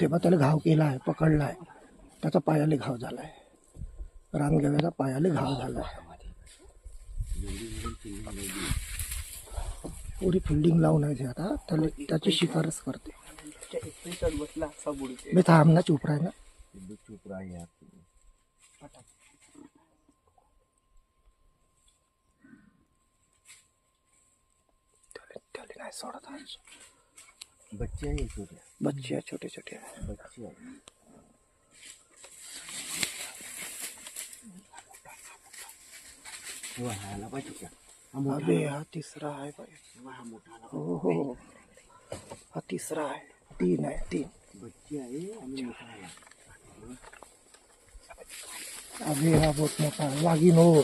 तेव्हा त्याला घाव केला आहे पकडला आहे त्याचा पायाले घाव झाला आहे रानगव्याचा पायाले घाव झाला आहे पुरी फिल्डिंग लावून आहे आता. त्याला त्याची शिफारस करते. मी थांब ना चुप राह ना. चुप आहे त्याला नाही सोडत आहे बच्चे आहे छोटे। बच्चे आहे छोटे छोटे आहे. बच्चे आहे तेव्हा ह्याला पाहिजे का हा मोठा अबे हा तिसरा आहे बाई तेव्हा हा मोठा आला. हो हो हो. हा। तिसरा आहे तीन आहे तीन। बच्चे आहे आणि मोठा आला अबे हा बहुत मोठा आहे वाघीण हो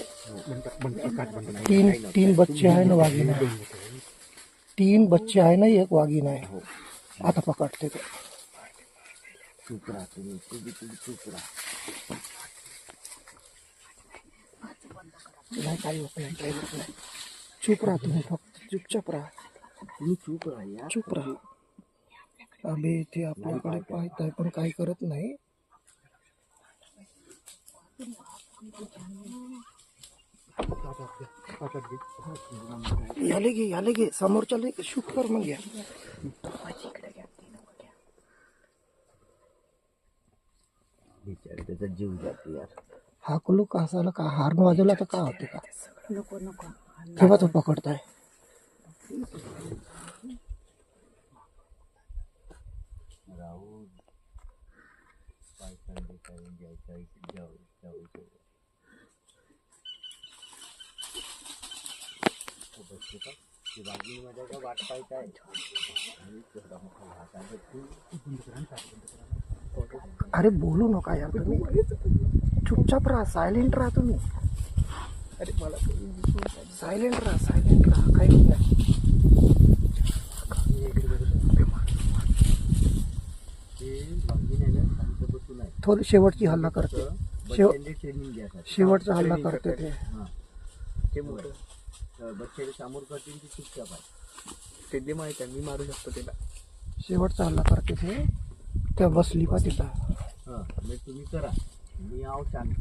तीन तीन बच्चे आहे ना वाघीण आहे तीन बच्चे आहे ना एक वाघीण आहे आता पकडते ते. चुप राहा तुम्ही तुम्ही तुम्ही चुप राहा नाही काही होत नाही काही होत नाही. चुप राहा तुम्ही फक्त चुपचाप राहा. तुम्ही चुप राहा चुप राहा अबे ते आपल्याकडे पाहत आहे पण काही करत नाही. याले घे याले घे समोरच्याला शूट कर मग। या बिचारे त्याचा जीव जातो यार। हा कुलू का का हार्न वाजवला तर का होते का? नको नको। तेव्हा तो पकडताय राहू पाय सांडे काय जायचं जाऊ जाऊ जाऊ तो बसतो का ती बागलीमध्ये का वाट पाहत आहे आणि तेवढा मोठा भात आहे. तू अरे बोलू नका यार तुम्ही. चुपचाप राहा सायलेंट राहा तुम्ही. अरे मला सायलेंट राहा सायलेंट राहा. काही होत नाही. थोडी शेवटची हल्ला करते. शेवटचा हल्ला करते ते. हां. बच्चे समोर करतील ते चुपचाप आहे ते माहीत आहे मी मारू शकतो त्याला शेवटचा हल्ला करते ते त्या बसली पा तिथं. हां म्हणजे तुम्ही करा. मी आहो शांत.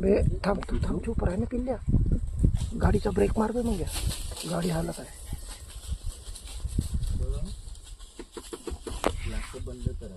बे थांब थांब चुप राह ना पिल्ल्या. गाडीचा ब्रेक मार बे मग या. गाडी हालत आहे ग्लास बंद करा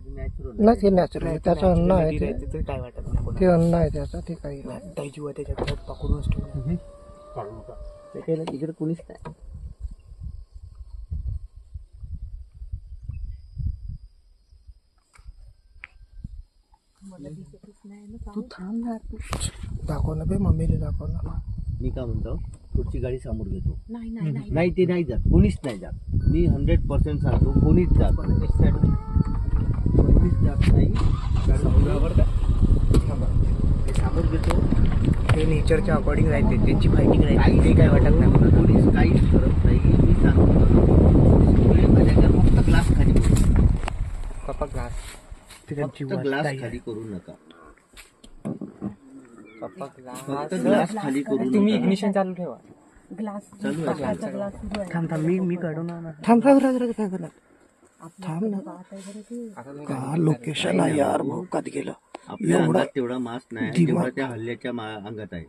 नॅचरल नाही ते नॅचरल आहे. त्याचं अन्न आहे ते. काय वाटत नाही कोणाला. ते अन्न आहे त्याचं ते काही नाही जीव आहे त्याच्यात त्यात पकडूनच ठेवलं ते काही तिकडे कोणीच नाही. तू थांब ना तू दाखव ना बे मम्मीला दाखव ना. मी काय म्हणतो पुढची गाडी समोर घेतो. नाही नाही नाही. नाही ते नाही जात. कोणीच नाही जात. मी हंड्रेड पर्सेंट सांगतो कोणीच जात कोणीच जात नाही. ते समोर घेतो. ते नेचरच्या अकॉर्डिंग राहते त्यांची फायटिंग राहते. ते काय वाटत नाही कोणाला. कोणीच काहीच करत नाही. मी सांगतो फक्त ग्लास खाली करू पप्पा ग्लास. फक्त ग्लास. खाली करू नका. पप्पा ग्लास. खाली करू तुम्ही इग्निशन चालू ठेवा. ग्लास चालू आहे काचा ग्लास सुरू आहे थांब थांब. मी मी काढून आणा थांब थांब. थांब ना. का. लोकेशन आहे यार भाऊ कधी गेलं. आपल्या एवढा अंगात तेवढा मास नाही दिमाग- जेवढा त्या हल्ल्याच्या मा- अंगात आहे.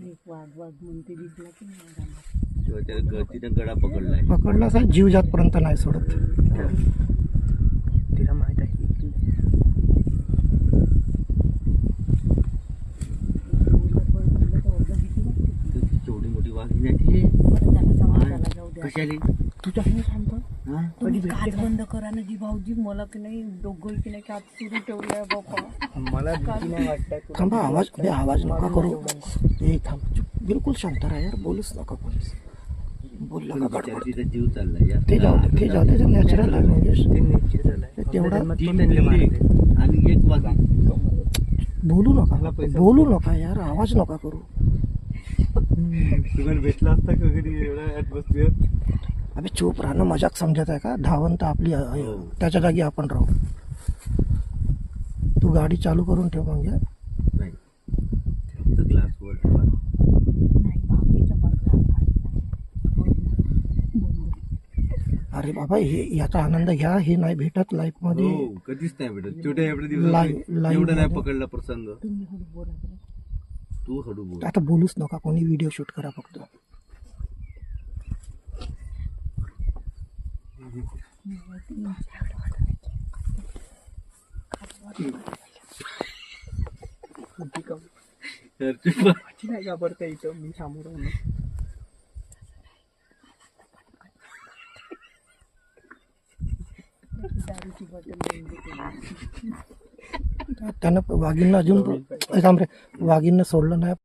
एक वाघ वाघ म्हणते दिसला की नाही रानात. तेव्हा त्या गतीनं गडा पकडलाय. पकडला असा जीव जातपर्यंत नाही सोडत तिला माहीत आहे डोंगर वर म्हणलं तर अर्धा भीती वाटते. तर ती केवढी मोठी वाघिणी आहे ती बरं झालं समाजाला जाऊ द्या कशाली शांत? हा? तुम्ही काच बंद करा ना जी भाऊजी. मला की नाही दोघं की नाही काच सुरू ठेवलाय बापा मला भीती नाही वाटत. थांबा आवाज बे आवाज नका करू. ए थांब. चुप. बिलकुल शांत राहा यार. बोलूच नका पोलीस बोलला पण का बिचारी गडबड. तिचा जीव चाललाय यार. ते जाऊ दे ते जाऊ दे. नॅचरल आहे म्हणजे ते तेवढा- तीन तो. आणि एक बोलू नका. बोलू नका यार. आवाज नका करू. तुम्हाला भेटला असता का कधी एवढा ऍटमॉस्फिअर अबे चूप राहणं मजाक समजत आहे का? धावंत आपली आहे. त्याच्या जागी आपण राहू. तू गाडी चालू करून ठेव म्हणजे नाही. फक्त ग्लास वर ठेवा नाही भाऊजीचा पण ग्लास अरे बाबा हे याचा आनंद घ्या. हे नाही भेटत लाईफमध्ये. हो कधीच नाही भेटत. छोट्या एवढ्या लाईव्ह- दिवसात लाईव्ह एवढा नाही मध्ये- पकडला प्रसंग तुम्ही हळू बोला बरं. तू हळू बोल आता बोलूच नका कोणी व्हिडिओ शूट करा फक्त नाही घाबरता इथं मी सामोर. दारूची बॉटल. त्यानं वाघींना अजून ए, थांब रे वाघींना सोडलं नाही.